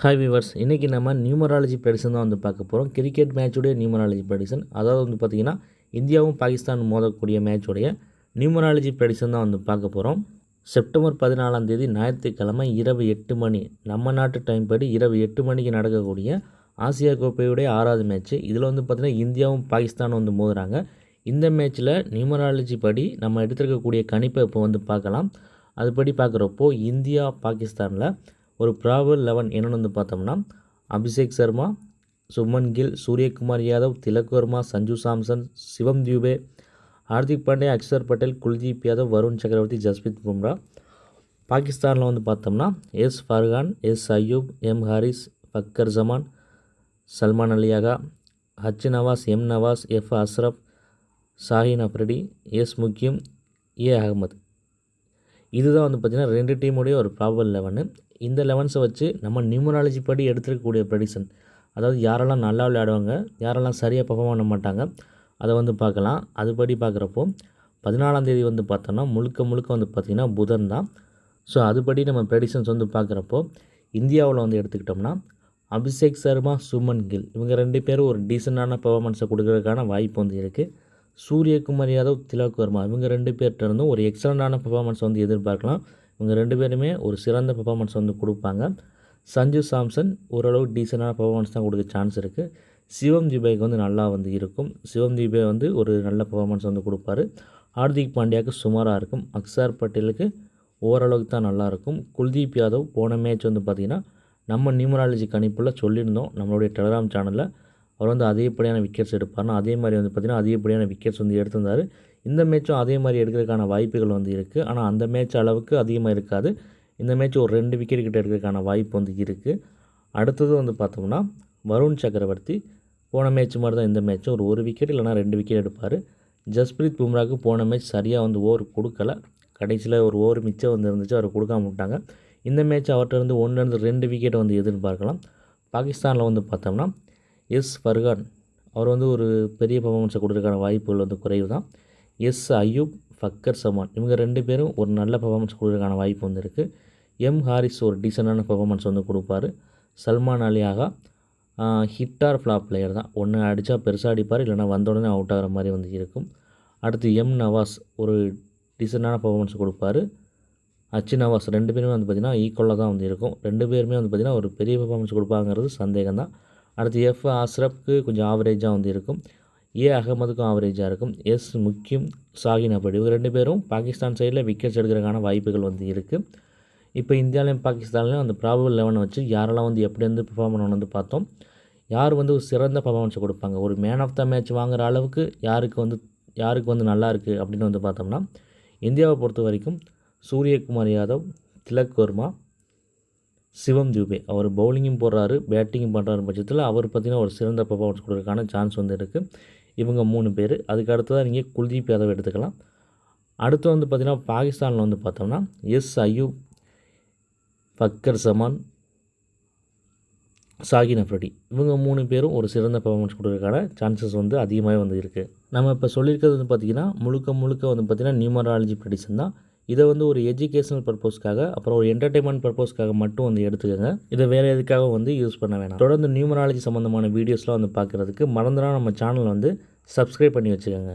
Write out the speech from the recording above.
Hi viewers இன்றைக்கி நம்ம numerology prediction தான் வந்து பார்க்க போகிறோம் கிரிக்கெட் மேட்சுடைய நியூமராலஜி ப்ரெடிஷன் அதாவது வந்து பார்த்திங்கன்னா இந்தியாவும் பாகிஸ்தான் மோதக்கூடிய மேட்சுடைய நியூமராலஜி ப்ரெடிஷன் தான் வந்து பார்க்க போகிறோம் செப்டம்பர் பதினாலாம் தேதி ஞாயிற்றுக்கிழமை இரவு எட்டு மணி நம்ம நாட்டு டைம் படி இரவு எட்டு மணிக்கு நடக்கக்கூடிய ஆசியா கோப்பையுடைய ஆறாவது மேட்ச்சு இதில் வந்து பார்த்திங்கன்னா இந்தியாவும் பாகிஸ்தானும் வந்து மோதுகிறாங்க இந்த மேட்ச்சில் நியூமராலஜி படி நம்ம எடுத்திருக்கக்கூடிய கணிப்பை இப்போ வந்து பார்க்கலாம். அதுபடி பார்க்குறப்போ இந்தியா பாகிஸ்தானில் ஒரு ப்ராபல் லெவன் என்னென்னு வந்து பார்த்தோம்னா அபிஷேக் சர்மா சுமன் கில் சூரியகுமார் யாதவ் திலக் வர்மா சஞ்சு சாம்சன் சிவம் தியூபே ஹார்திக் பாண்டே அக்ஷர் பட்டேல் குல்தீப் யாதவ் வருண் சக்கரவர்த்தி ஜஸ்பித் பும்ரா. பாகிஸ்தானில் வந்து பார்த்தோம்னா S Farhan S Ayub M Haris Fakhar Zaman Salman Ali Agha H Nawaz M Nawaz F Ashraf Shaheen Afridi S Muqeem A Ahmed. இதுதான் வந்து பார்த்திங்கன்னா ரெண்டு டீமுடைய ஒரு ப்ராபல் லெவனு இந்த லெவன்ஸை வச்சு நம்ம நியூமராலஜி படி எடுத்துருக்கக்கூடிய ப்ரெடிக்ஷன் அதாவது யாரெல்லாம் நல்லா விளையாடுவாங்க யாரெல்லாம் சரியாக பர்ஃபார்ம் பண்ண மாட்டாங்க அதை வந்து பார்க்கலாம். அதுபடி பார்க்குறப்போ பதினாலாம் தேதி வந்து பார்த்தோன்னா முழுக்க முழுக்க வந்து பார்த்திங்கன்னா புதன் தான். ஸோ அதுபடி நம்ம ப்ரெடிஷன்ஸ் வந்து பார்க்குறப்போ இந்தியாவில் வந்து எடுத்துக்கிட்டோம்னா அபிஷேக் சர்மா சுமன் கில் இவங்க ரெண்டு பேரும் ஒரு டீசெண்டான பர்ஃபார்மன்ஸை கொடுக்கறதுக்கான வாய்ப்பு வந்து இருக்குது சூரியகுமார் யாதவ் திலக் வர்மா இவங்க ரெண்டு பேர்கிட்ட இருந்தும் ஒரு எக்ஸலண்ட்டான பர்ஃபார்மன்ஸ் வந்து எதிர்பார்க்கலாம். இவங்க ரெண்டு பேருமே ஒரு சிறந்த பர்ஃபார்மன்ஸ் வந்து கொடுப்பாங்க. சஞ்சு சாம்சன் ஓரளவு டீசெண்டான பர்ஃபார்மன்ஸ் தான் கொடுக்க சான்ஸ் இருக்குது சிவம் தீபேக்கு வந்து நல்லா வந்து இருக்கும். சிவம் தீபே வந்து ஒரு நல்ல பர்ஃபார்மன்ஸ் வந்து கொடுப்பாரு. ஹார்திக் பாண்டியாவுக்கு சுமாராக இருக்கும். அக்ஸார் பட்டேலுக்கு ஓரளவுக்கு தான் நல்லாயிருக்கும் குல்தீப் யாதவ் போன மேட்ச் வந்து பார்த்திங்கன்னா நம்ம நியூமராலஜி கணிப்பில் சொல்லியிருந்தோம். நம்மளுடைய டெலகிராம் சேனலில் அவர் வந்து அதிகப்படியான விக்கெட்ஸ் எடுப்பார்னா அதே மாதிரி வந்து பார்த்திங்கன்னா அதிகப்படியான விக்கெட்ஸ் வந்து எடுத்திருந்தார். இந்த மேட்சும் அதே மாதிரி எடுக்கிறதுக்கான வாய்ப்புகள் வந்து இருக்குது ஆனால் அந்த மேட்ச் அளவுக்கு அதிகமாக இருக்காது. இந்த மேட்ச் ஒரு ரெண்டு விக்கெட் கிட்ட எடுக்கிறதுக்கான வாய்ப்பு வந்து இருக்குது அடுத்தது வந்து பார்த்தோம்னா வருண் சக்கரவர்த்தி போன மேட்ச் மாதிரி தான் இந்த மேட்ச்சும் ஒரு ஒரு விக்கெட் இல்லைனா ரெண்டு விக்கெட் எடுப்பார். ஜஸ்பிரீத் பும்ராவுக்கு போன மேட்ச் சரியாக வந்து ஓவர் கொடுக்கல. கடைசியில் ஒரு ஓவர் மிச்சம் வந்து இருந்துச்சு அவர் கொடுக்காம விட்டாங்க. இந்த மேட்ச் அவர்கிட்ட இருந்து ஒன்றுலேருந்து ரெண்டு விக்கெட் வந்து எதிர்பார்க்கலாம். பாகிஸ்தானில் வந்து பார்த்தோம்னா எஸ் ஃபர்கான். அவர் வந்து ஒரு பெரிய பர்ஃபார்மன்ஸை கொடுக்கறதுக்கான வாய்ப்புகள் வந்து குறைவு தான். எஸ் அயூப் ஃபக்கர் சமான் இவங்க ரெண்டு பேரும் ஒரு நல்ல பர்ஃபார்மன்ஸ் கொடுக்கறதுக்கான வாய்ப்பு வந்து இருக்குது எம் ஹாரிஸ் ஒரு டீசெண்டான பர்ஃபார்மன்ஸ் வந்து கொடுப்பாரு. Salman Ali Agha hit or flop player தான். ஒன்று அடித்தா பெருசாக அடிப்பார் இல்லைனா வந்த உடனே அவுட் ஆகிற மாதிரி வந்து இருக்கும். அடுத்து எம் நவாஸ் ஒரு டீசெண்டான பர்ஃபார்மன்ஸ் கொடுப்பாரு. அச்சு நவாஸ் ரெண்டு பேருமே வந்து பார்த்திங்கன்னா ஈக்குவலாக தான் வந்து இருக்கும். ரெண்டு பேருமே வந்து பார்த்திங்கன்னா ஒரு பெரிய பர்ஃபார்மன்ஸ் கொடுப்பாங்கிறது சந்தேகம் தான் அடுத்து எஃப் அஸ்ரப்க்கு கொஞ்சம் ஆவரேஜாக வந்து இருக்கும். ஏ அகமதுக்கும் ஆவரேஜாக இருக்கும். எஸ் முக்கியம் சாகின் அப்படி. இவங்க ரெண்டு பேரும் பாகிஸ்தான் சைடில் விக்கெட்ஸ் எடுக்கிறதுக்கான வாய்ப்புகள் வந்து இருக்குது இப்போ இந்தியாவிலையும் பாகிஸ்தான்லேயும் அந்த ப்ராபபிள் லெவனை வச்சு யாரெல்லாம் வந்து எப்படி வந்து பெர்ஃபார்ம் பண்ணணும் வந்து பார்த்தோம். யார் வந்து ஒரு சிறந்த பர்ஃபார்மன்ஸை கொடுப்பாங்க? ஒரு மேன் ஆஃப் த மேட்ச் வாங்குகிற அளவுக்கு யாருக்கு வந்து யாருக்கு வந்து நல்லா இருக்குது அப்படின்னு வந்து பார்த்தோம்னா இந்தியாவை பொறுத்த வரைக்கும் சூரியகுமார் யாதவ் திலக் வர்மா சிவம் தூபே. அவர் பவுலிங்கும் போடுறாரு பேட்டிங்கும் பண்ணுறாரு பட்சத்தில் அவர் பார்த்திங்கன்னா ஒரு சிறந்த பர்ஃபார்மன்ஸ் கொடுக்கறதுக்கான சான்ஸ் வந்து இருக்குது இவங்க மூணு பேர். அதுக்கு அடுத்ததாக நீங்கள் குல்தீப் யாதவ் எடுத்துக்கலாம். அடுத்து வந்து பார்த்திங்கன்னா பாகிஸ்தானில் வந்து பார்த்தோம்னா எஸ் அயூப் ஃபக்கர் சமான் சாகின் அப்ரடி இவங்க மூணு பேரும் ஒரு சிறந்த பர்ஃபார்மன்ஸ் கொடுக்கறதுக்கான சான்சஸ் வந்து அதிகமாகவே வந்து இருக்குது நம்ம இப்போ சொல்லியிருக்கிறது வந்து பார்த்திங்கன்னா முழுக்க முழுக்க வந்து பார்த்திங்கன்னா நியூமராலஜி ப்ரெடிஷன் தான். இதை வந்து ஒரு எஜுகேஷனல் பர்பஸ்க்காக அப்புறம் ஒரு என்டர்டைன்மெண்ட் பர்பஸ்க்காக மட்டும் வந்து எடுத்துக்கோங்க. இதை வேறு எதுக்காக வந்து யூஸ் பண்ண வேணாம். தொடர்ந்து நியூமராலஜி சம்மந்தமான வீடியோஸ்லாம் வந்து பார்க்குறதுக்கு மறந்துடாம நம்ம சேனலை வந்து சப்ஸ்கிரைப் பண்ணி வச்சுக்கோங்க.